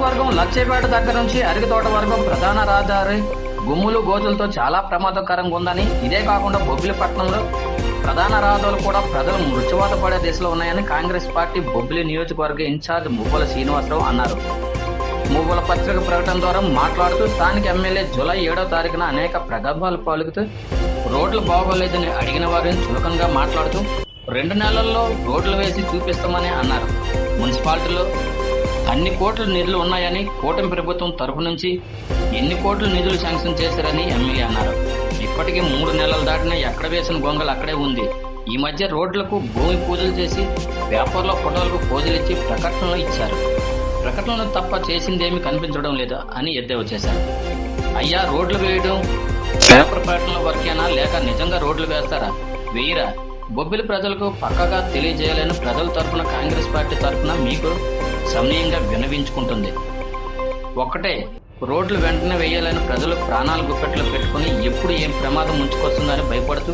నియోజకవర్గం లచ్చేపేట దగ్గర నుంచి అరిగితోట వరకు ప్రధాన రహదారి. గుమ్ములు గోతులతో చాలా ప్రమాదకరంగా ఉందని ఇదే కాకుండా బొబ్బిలిపట్నంలో ప్రధాన రహదారులు కూడా ప్రజలు మృత్యువాత పడే దిశలో ఉన్నాయని కాంగ్రెస్ పార్టీ బొబ్బిలి నియోజకవర్గ ఇన్ఛార్జ్ మువ్వల శ్రీనివాసరావు అన్నారు. మువ్వల పత్రిక ప్రకటన ద్వారా మాట్లాడుతూ స్థానిక ఎమ్మెల్యే జూలై ఏడవ తారీఖున అనేక ప్రగల్భాలు పలుకుతూ రోడ్లు బాగోలేదని అడిగిన వారిని చులకంగా మాట్లాడుతూ రెండు నెలల్లో రోడ్లు వేసి చూపిస్తామని అన్నారు. మున్సిపాలిటీలో అన్ని కోట్ల నిధులు ఉన్నాయని కూటమి ప్రభుత్వం తరఫు నుంచి ఎన్ని కోట్ల నిధులు శాంక్షన్ చేశారని ఎమ్మెల్యే అన్నారు. ఇప్పటికీ మూడు నెలలు దాటినా ఎక్కడ వేసిన గొంగలు అక్కడే ఉంది. ఈ మధ్య రోడ్లకు భూమి పూజలు చేసి పేపర్లో ఫోటోలకు పూజలు ఇచ్చి ప్రకటనలు ఇచ్చారు. ప్రకటనలు తప్ప చేసిందేమీ కనిపించడం లేదా అని ఎద్దేవా చేశారు. అయ్యా రోడ్లు వేయడం పేపర్ ప్రకటనల వరకేనా లేక నిజంగా రోడ్లు వేస్తారా? వేయరా? బొబ్బిలి ప్రజలకు పక్కగా తెలియజేయాలని ప్రజల తరఫున కాంగ్రెస్ పార్టీ తరఫున మీకు సమనీయంగా విన్నవించుకుంటుంది ఒక్కటే రోడ్లు వెంటనే వేయాలని ప్రజలు ప్రాణాలు గుప్పెట్లో పెట్టుకుని ఎప్పుడు ఏం ప్రమాదం ముంచుకొస్తుందని భయపడుతూ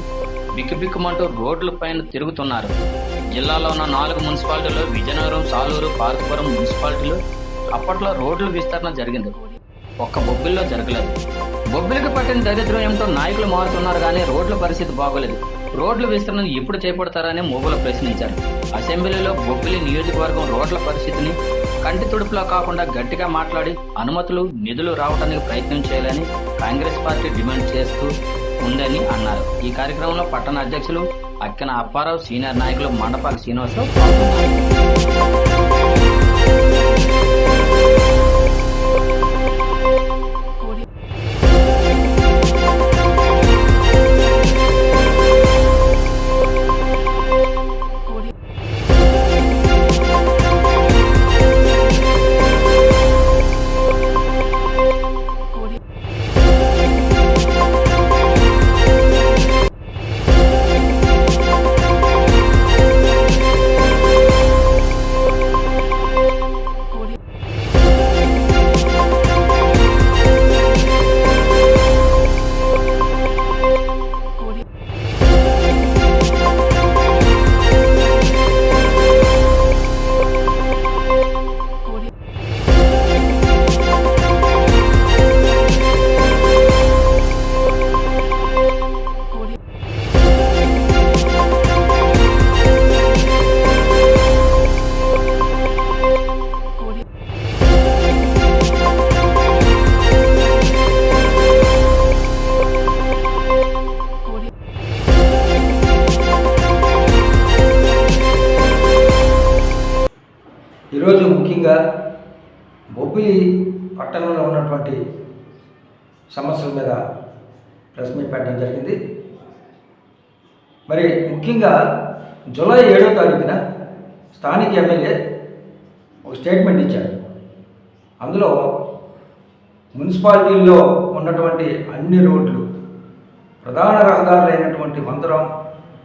బిక్కుబిక్కుమంటూ రోడ్ల పైన తిరుగుతున్నారు. జిల్లాలో ఉన్న నాలుగు మున్సిపాలిటీలు విజయనగరం సాలూరు పార్వతీపురం మున్సిపాలిటీలు అప్పట్లో రోడ్ల విస్తరణ జరిగింది. ఒక్క బొబ్బిల్లో జరగలేదు. బొబ్బిలికి పట్టిన దరిద్రం ఏమిటో నాయకులు మారుతున్నారు కానీ రోడ్ల పరిస్థితి బాగోలేదు. రోడ్ల విస్తరణ ఎప్పుడు చేపడతారని మోగులు ప్రశ్నించారు. అసెంబ్లీలో బొబ్బిలి నియోజకవర్గం రోడ్ల పరిస్థితిని కంటి తుడుపులో కాకుండా గట్టిగా మాట్లాడి అనుమతులు నిధులు రావడానికి ప్రయత్నం చేయాలని కాంగ్రెస్ పార్టీ డిమాండ్ చేస్తూ ఉందని అన్నారు. ఈ కార్యక్రమంలో పట్టణ అధ్యక్షులు అక్కెన అప్పారావు సీనియర్ నాయకులు మండపాల శ్రీనివాసరావు ఈరోజు ముఖ్యంగా బొబ్బిలి పట్టణంలో ఉన్నటువంటి సమస్యల మీద ప్రెస్ మీట్ పెట్టడం జరిగింది. మరి ముఖ్యంగా జూలై ఏడో తారీఖున స్థానిక ఎమ్మెల్యే ఒక స్టేట్మెంట్ ఇచ్చాడు అందులో మున్సిపాలిటీల్లో ఉన్నటువంటి అన్ని రోడ్లు ప్రధాన రహదారులైనటువంటి మందరం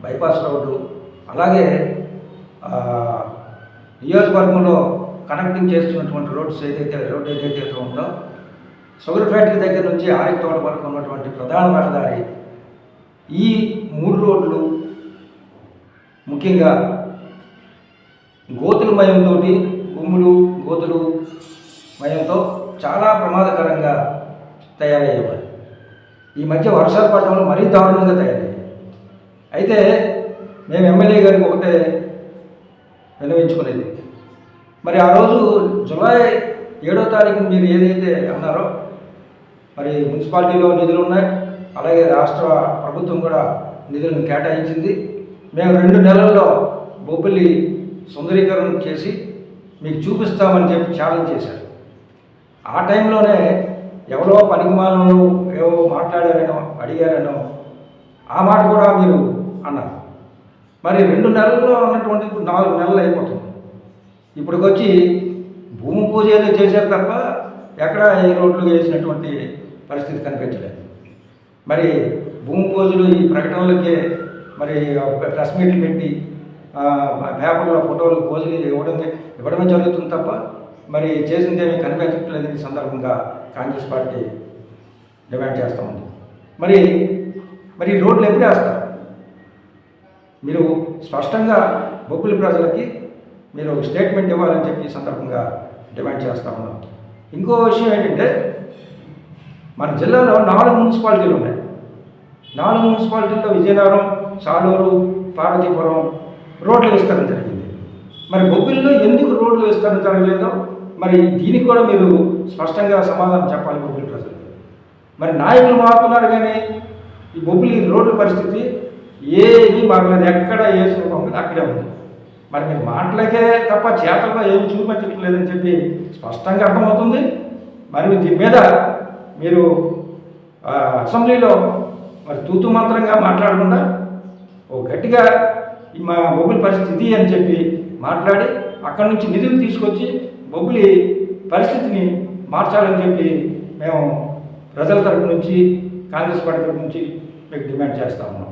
బైపాస్ రోడ్డు అలాగే నియోజకవర్గంలో కనెక్టింగ్ చేస్తున్నటువంటి రోడ్స్ ఏదైతే రోడ్ ఏదైతే ఉందో షుగర్ ఫ్యాక్టరీ దగ్గర నుంచి ఆరిక తోట వరకు ఉన్నటువంటి ప్రధాన రహదారి ఈ మూడు రోడ్లు ముఖ్యంగా గోతుల మయంతో గుమ్ములు గోతులు మయంతో చాలా ప్రమాదకరంగా తయారయ్యేవారు. ఈ మధ్య వర్షాలు పడడంలో మరీ దారుణంగా తయారయ్యాయి. అయితే మేము ఎమ్మెల్యే గారికి ఒకటే విన్నవించుకునేది. మరి ఆ రోజు జూలై ఏడో తారీఖున మీరు ఏదైతే అన్నారో మరి మున్సిపాలిటీలో నిధులు ఉన్నాయి అలాగే రాష్ట్ర ప్రభుత్వం కూడా నిధులను కేటాయించింది. మేము రెండు నెలల్లో బొబ్బిలి సుందరీకరణ చేసి మీకు చూపిస్తామని చెప్పి ఛాలెంజ్ చేశారు. ఆ టైంలోనే ఎవరో పనికిమాలను ఏవో మాట్లాడారనో అడిగారనో ఆ మాట కూడా మీరు మరి రెండు నెలల్లో ఉన్నటువంటి ఇప్పుడు నాలుగు నెలలు అయిపోతుంది. ఇప్పటికొచ్చి భూమి పూజ ఏదో చేశారు తప్ప ఎక్కడ ఈ రోడ్లు వేసినటువంటి పరిస్థితి కనిపించలేదు. మరి భూమి పూజలు ఈ ప్రకటనలకే మరి ప్రెస్ మీట్లు పెట్టి పేపర్లో ఫోటోలు పోజులు ఇవ్వడమే ఇవ్వడమే జరుగుతుంది తప్ప మరి చేసిందేమీ కనిపించట్లేదు ఈ సందర్భంగా కాంగ్రెస్ పార్టీ డిమాండ్ చేస్తూ ఉంది. మరి మరి ఈ రోడ్లు ఎప్పుడు వేస్తారు? మీరు స్పష్టంగా బొబ్బులి ప్రజలకి మీరు ఒక స్టేట్మెంట్ ఇవ్వాలని చెప్పి ఈ సందర్భంగా డిమాండ్ చేస్తా ఉన్నాం. ఇంకో విషయం ఏంటంటే మన జిల్లాలో నాలుగు మున్సిపాలిటీలు ఉన్నాయి. నాలుగు మున్సిపాలిటీల్లో విజయనగరం సాలూరు పార్వతీపురం రోడ్ల విస్తరణ జరిగింది. మరి బొబ్బిల్లో ఎందుకు రోడ్లు విస్తరణ జరగలేదో మరి దీనికి కూడా మీరు స్పష్టంగా సమాధానం చెప్పాలి బొబ్బిలి ప్రజలు మరి నాయకులు మారుతున్నారు కానీ ఈ బొబ్బిలి రోడ్ల పరిస్థితి ఏది మారలేదు ఎక్కడ ఏ శుభం అక్కడే ఉంది. మరి మీరు మాటలకే తప్ప చేతల్లో ఏమి చూపించట్లేదని చెప్పి స్పష్టంగా అర్థమవుతుంది. మరి దీని మీద మీరు అసెంబ్లీలో మరి తూతు మంత్రంగా మాట్లాడకుండా ఓ గట్టిగా మా బొబ్బుల పరిస్థితి అని చెప్పి మాట్లాడి అక్కడి నుంచి నిధులు తీసుకొచ్చి బొబ్బులి పరిస్థితిని మార్చాలని చెప్పి మేము ప్రజల తరపు నుంచి కాంగ్రెస్ పార్టీ తరపు నుంచి మీకు డిమాండ్ చేస్తా ఉన్నాం.